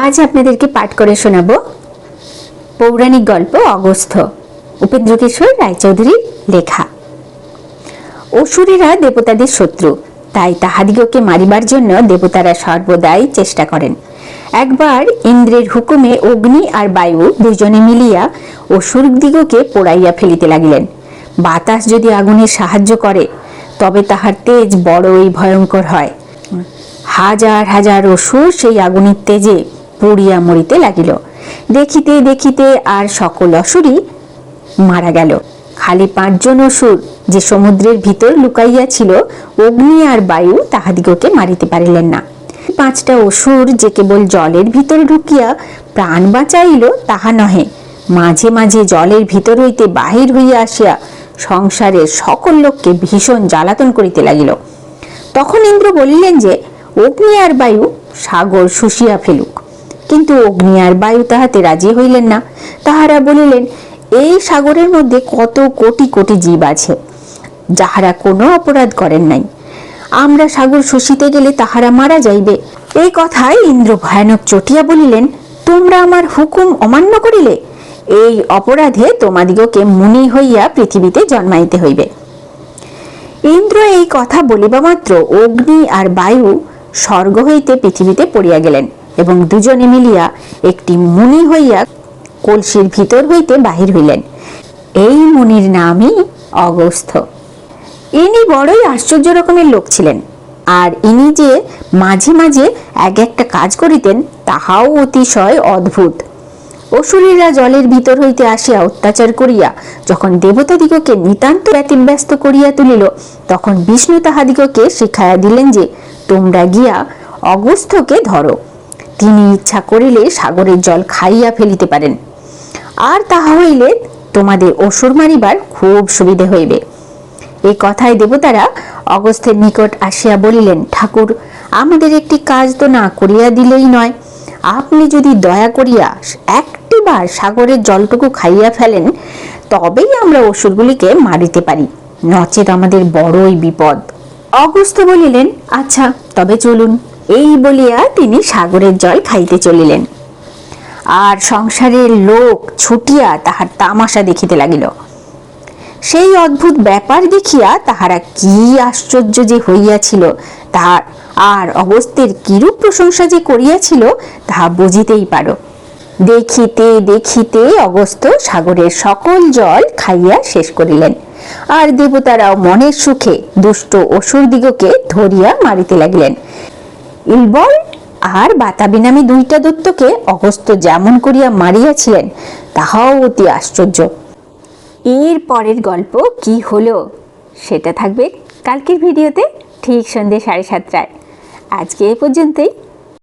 আজ আপনাদেরকে পাঠ করে শোনাব পৌরাণিক গল্প অগস্ত্য উপেন্দ্র কিশোর রায়চৌধুরীর লেখা। অসুরেরা দেবতাদের শত্রু, তাই তাহাদিগকে মারিবার জন্য দেবতারা সর্বদাই চেষ্টা করেন। একবার ইন্দ্রের হুকুমে অগ্নি আর বায়ু দুজনে মিলিয়া অসুরদিগকে পোড়াইয়া ফেলিতে লাগিলেন। বাতাস যদি আগুনের সাহায্য করে, তবে তাহার তেজ বড়ই ভয়ঙ্কর হয়। হাজার হাজার অসুর সেই আগুনের তেজে পুড়িয়া মরিতে লাগিল। দেখিতে দেখিতে আর সকল অসুরই মারা গেল। খালি পাঁচজন অসুর যে সমুদ্রের ভিতর লুকাইয়া ছিল অগ্নি আর বায়ু তাহাদিগকে মারিতে পারিলেন না। পাঁচটা অসুর যে কেবল জলের ভিতর ঢুকিয়া প্রাণ বাঁচাইল, তাহা নহে। মাঝে মাঝে জলের ভিতর হইতে বাহির হইয়া আসিয়া সংসারের সকল লোককে ভীষণ জ্বালাতন করিতে লাগিল। তখন ইন্দ্র বলিলেন যে, অগ্নি আর বায়ু সাগর শুষিয়া ফেলুক। কিন্তু অগ্নি আর বায়ু তাহাতে রাজি হইলেন না। তাহারা বলিলেন, এই সাগরের মধ্যে কত কোটি কোটি জীব আছে, যাহারা কোনো অপরাধ করেন নাই। আমরা সাগর শুষিতে গেলে তাহারা মারা যাইবে এই কথায় ইন্দ্র ভয়ানক চটিয়া বলিলেন, তোমরা আমার হুকুম অমান্য করিলে? এই অপরাধে তোমাদিগকে মুনি হইয়া পৃথিবীতে জন্মাইতে হইবে ইন্দ্র এই কথা বলিবা মাত্র অগ্নি আর বায়ু স্বর্গ হইতে পৃথিবীতে পড়িয়া গেলেন। এবং দুজনে মিলিয়া একটি মুনি হইয়া কলসির ভিতর হইতে বাহির হইলেন। এই মুনির নামই অগস্থ। ইনি বড়ই আশ্চর্য রকমের লোক ছিলেন, আর ইনি যে মাঝে মাঝে এক একটা কাজ করিতেন, তাহাও অতিশয় অদ্ভুত। অসুরেরা জলের ভিতর হইতে আসিয়া অত্যাচার করিয়া, যখন দেবতাদিগকে নিতান্ত ব্যতিব্যস্ত করিয়া তুলিল, তখন বিষ্ণু তাহাদিগকে শিখাইয়া দিলেন যে, তোমরা গিয়া অগস্থকে ধরো। তিনি ইচ্ছা করিলে সাগরের জল খাইয়া ফেলিতে পারেন। আর তাহা হইলে তোমাদের অসুর মারিবার খুব সুবিধে হইবে। এই কথায় দেবতারা অগস্ত্যের নিকট আসিয়া বলিলেন, ঠাকুর, আমাদের একটি কাজ তো না করিয়া দিলেই নয়। আপনি যদি দয়া করিয়া একটিবার সাগরের জলটুকু খাইয়া ফেলেন, তবেই আমরা অসুরগুলিকে মারিতে পারি। নচেত আমাদের বড়ই বিপদ। অগস্ত্য বলিলেন আচ্ছা তবে চলুন। এই বলিয়া তিনি সাগরের জল খাইতে চলিলেন। আর সংসারের লোক ছুটিয়া তাহার তামাশা দেখিতে লাগিল। সেই অদ্ভুত ব্যাপার দেখিয়া তাহারা কি আশ্চর্য যে হইয়াছিল, তাহার আর অগস্ত্যের কিরূপ প্রশংসা যে করিয়াছিল, তাহা বুঝিতেই পারো। দেখিতে দেখিতে অগস্ত্য সাগরের সকল জল খাইয়া শেষ করিলেন। আর দেবতারাও মনের সুখে দুষ্ট অসুরদিগকে ধরিয়া মারিতে লাগিলেন। ইলবল আর বাতাবি নামে দুইটা দত্তকে অগস্ত যেমন করিয়া মারিয়াছিলেন, তাহাও অতি আশ্চর্য। এর পরের গল্প কি হলো সেটা থাকবে কালকের ভিডিওতে, ঠিক সন্ধ্যে সাড়ে সাতটায়। আজকে এ পর্যন্তই।